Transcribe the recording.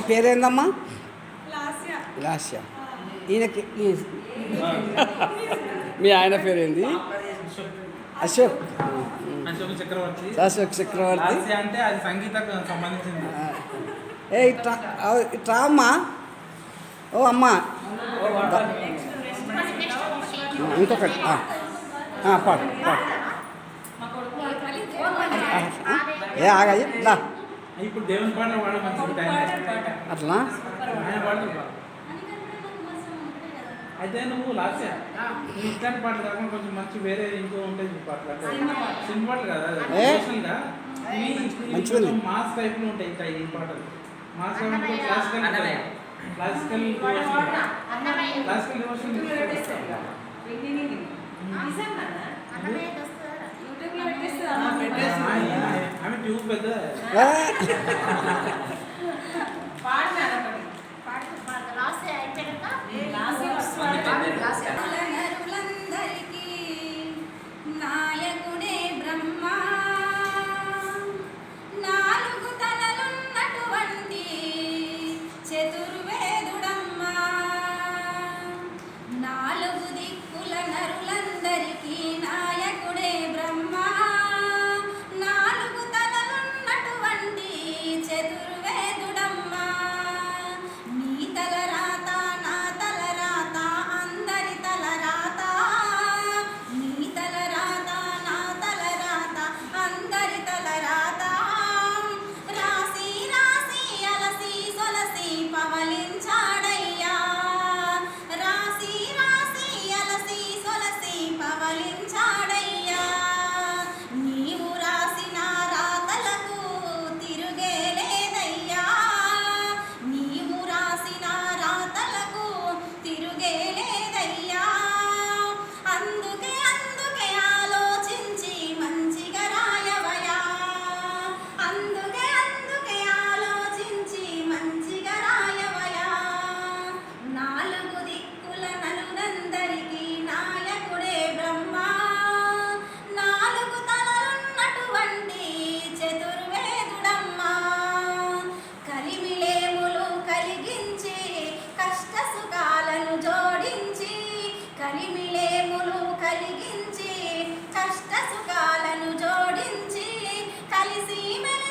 పేరేందమ్మా? లాస్య. లాస్య. ఈయనకి ఈ- మీ ఆయన పేరేంది? అశోక్. అశోక చక్రవర్తి. అశోక్ చక్రవర్తి. లాస్య అంటే అది సంగీతకు సంబంధించింది. ఆ, ఏ ఇట్రా అమ్మా ఓ అమ్మా. ఇంకొకటి పాడు పాడు. ఏ ఆగాయి దా. ఇప్పుడు దేవుని మంచిగా ఉంటాయి అట్లా? ఆయన అయితే నువ్వు లాస్య నువ్వు ఇట్లాంటి పాటలు కాకుండా కొంచెం మంచి వేరే ఇంకో ఉంటాయి పాటలు సినిమా పాటలు కదా? ఎమోషనల్గా. కొంచెం మాస్ టైప్లో ఉంటాయి ఇట్లా ఈ పాటలు. మాస్ క్లాసికల్ ఉంటాయి. క్లాసికల్ క్లాసికల్ డివోషనల్ పెట్టేస్తుందా ఆమె ట్యూబ్ పెద్ద. పరిమిళేములు కలిగించి కష్ట సుఖాలను జోడించి కలిసి మెలి